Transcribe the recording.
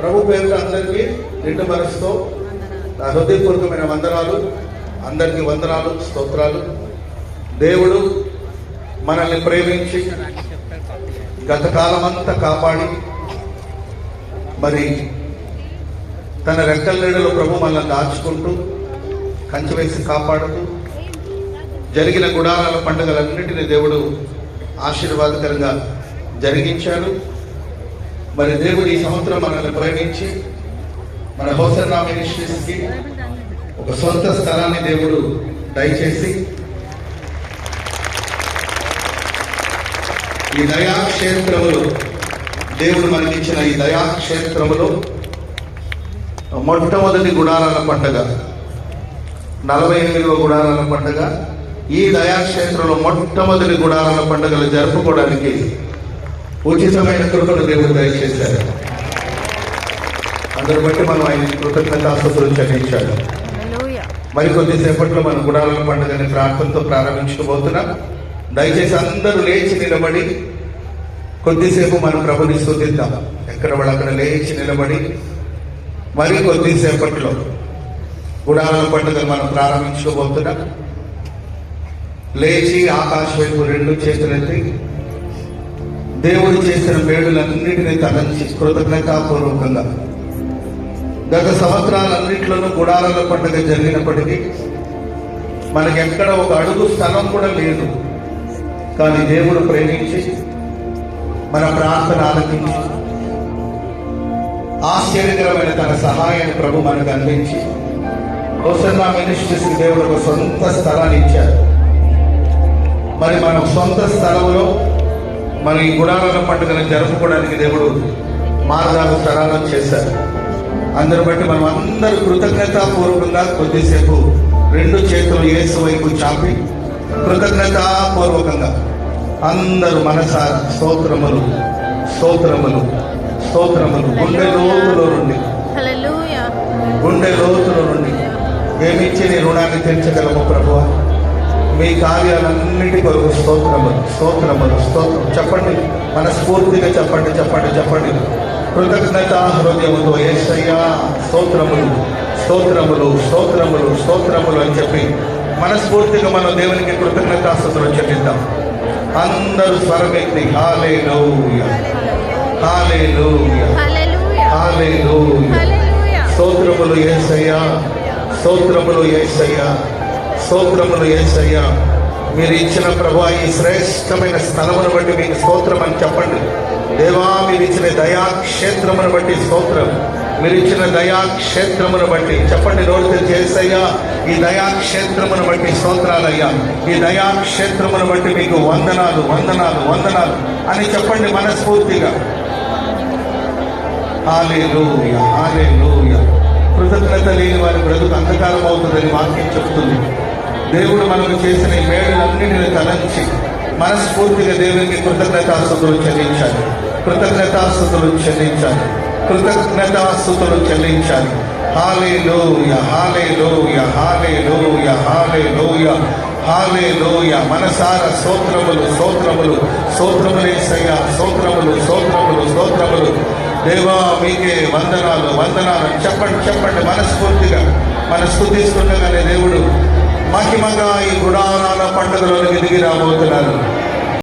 ప్రభు పేరుట అందరికీ నిండు మనసుతో నా హృదయపూర్వకమైన వందనాలు అందరికీ వందనాలు స్తోత్రాలు. దేవుడు మనల్ని ప్రేమించి గత కాలమంతా కాపాడి మరి తన రెక్కల నీడలో ప్రభు మనల్ని దాచుకుంటూ కంచి వేసి కాపాడుతూ జరిగిన గుడారాల పండుగలన్నింటినీ దేవుడు ఆశీర్వాదకరంగా జరిగించాడు. మరి దేవుడు ఈ సంవత్సరం మనల్ని ప్రేమించి మన హోసన్నా మినిస్ట్రీస్కి ఒక సొంత స్థలాన్ని దేవుడు దయచేసి ఈ దయాక్షేత్రములు దేవుడు మనకిచ్చిన ఈ దయాక్షేత్రములో మొట్టమొదటి గుడారాల పండుగ నలభై ఎనిమిదవ గుడారాల పండుగ ఈ దయాక్షేత్రంలో మొట్టమొదటి గుడారాల పండుగలు జరుపుకోవడానికి ఉచితమైన కృపను దేవుడు దయచేశారు అందరు బట్టి మనం ఆయన కృతజ్ఞతాస్తుతులు చెల్లించాడు మరి కొద్దిసేపట్లో మన గుడారాల పండుగని ప్రార్థనతో ప్రారంభించుకోబోతున్నాం దయచేసి అందరూ లేచి నిలబడి కొద్దిసేపు మనం ప్రభుని స్థుతిద్దాం. ఎక్కడ వాళ్ళు అక్కడ లేచి నిలబడి మరి కొద్దిసేపట్లో గుడారాల పండుగను మనం ప్రారంభించుకోబోతున్నాం లేచి ఆకాశ వైపు రెండు చేతులెత్తి దేవుడు చేసిన మేడులన్నింటినీ తలంచి కృతజ్ఞతాపూర్వకంగా. గత సంవత్సరాలన్నింటిలోనూ గుడారాల పండుగ జరిగినప్పటికీ మనకి ఎక్కడ ఒక అడుగు స్థలం కూడా లేదు. కానీ దేవుడు ప్రేమించి మన ప్రార్థన ఆలకించి ఆశ్చర్యకరమైన తన సహాయాన్ని ప్రభు మనకు అందించి హోసన్నా మినిస్ట్రీస్ దేవుడు ఒక సొంత స్థలాన్ని ఇచ్చారు మరి మన సొంత స్థలంలో మన ఈ గుడారాల పండుగను జరుపుకోవడానికి దేవుడు మార్గాలు స్థలాలను చేశారు. అందరు బట్టి మనం అందరూ కృతజ్ఞతాపూర్వకంగా కొద్దిసేపు రెండు చేతులు యేసు వైపు చాపి కృతజ్ఞతాపూర్వకంగా అందరూ మనసార స్తోత్రములు స్తోత్రములు స్తోత్రములు. గుండె లోతులో నుండి. గుండె లోతుల నుండి. ఏమిచ్చి నీ రుణాన్ని తెచ్చగలము ప్రభువ? మీ కార్యాలన్నిటి కొరకు స్తోత్రములు స్తోత్రములు స్తోత్రం. చెప్పండి మనస్ఫూర్తిగా చెప్పండి చెప్పండి చెప్పండి. కృతజ్ఞత హృదయముతో ఏసయ్యా స్తోత్రములు స్తోత్రములు స్తోత్రములు స్తోత్రములు అని చెప్పి మనస్ఫూర్తిగా మనం దేవునికి కృతజ్ఞతాస్తుతులు చెల్లిద్దాం. అందరూ స్వరమెత్తి హాలే హాలే. హాలే. స్తోత్రములు ఏసయ్యా స్తోత్రములు ఏసయ్యా. స్తోత్రములు ఏసయ్యా. మీరు ఇచ్చిన ప్రభా ఈ శ్రేష్టమైన స్థలమును బట్టి మీకు స్తోత్రం అని చెప్పండి. దేవా మీరు ఇచ్చిన దయాక్షేత్రమును బట్టి స్తోత్రం. మీరు ఇచ్చిన దయాక్షేత్రమును బట్టి చెప్పండి రోజు చేసయ్యా ఈ దయాక్షేత్రమును బట్టి స్తోత్రాలయ్యా. ఈ దయాక్షేత్రమును బట్టి మీకు వందనాలు వందనాలు వందనాలు అని చెప్పండి మనస్ఫూర్తిగా. హాలేలూయ హాలేలూయ కృతజ్ఞత లేని వారి బ్రతుకు అంధకారం అవుతుందని వాక్యం చెప్తుంది. దేవుడు మనకు చేసిన ఈ మేడులన్నింటిని తలంచి మనస్ఫూర్తిగా దేవునికి కృతజ్ఞతాస్తుతులు చెల్లించాలి. కృతజ్ఞతాస్తుతులు చెల్లించాలి. కృతజ్ఞతాస్తుతులు చెల్లించాలి. హాలే లోయ హాలే లోయ హాలే లోయ హాలే లోయ హాలే లోయ మనసార సోత్రములు స్తోత్రములు. స్తోత్రములేసయ్య సోత్రములు సోత్రములు సోత్రములు దేవా మీకే వందనాలు వందనాలు. చెప్పండి చెప్పండి మనస్ఫూర్తిగా మన స్థుతిస్తుండగానే దేవుడు మహిమగా ఈ గుడారాల పండుగలోనికి దిగి రాబోతున్నారు.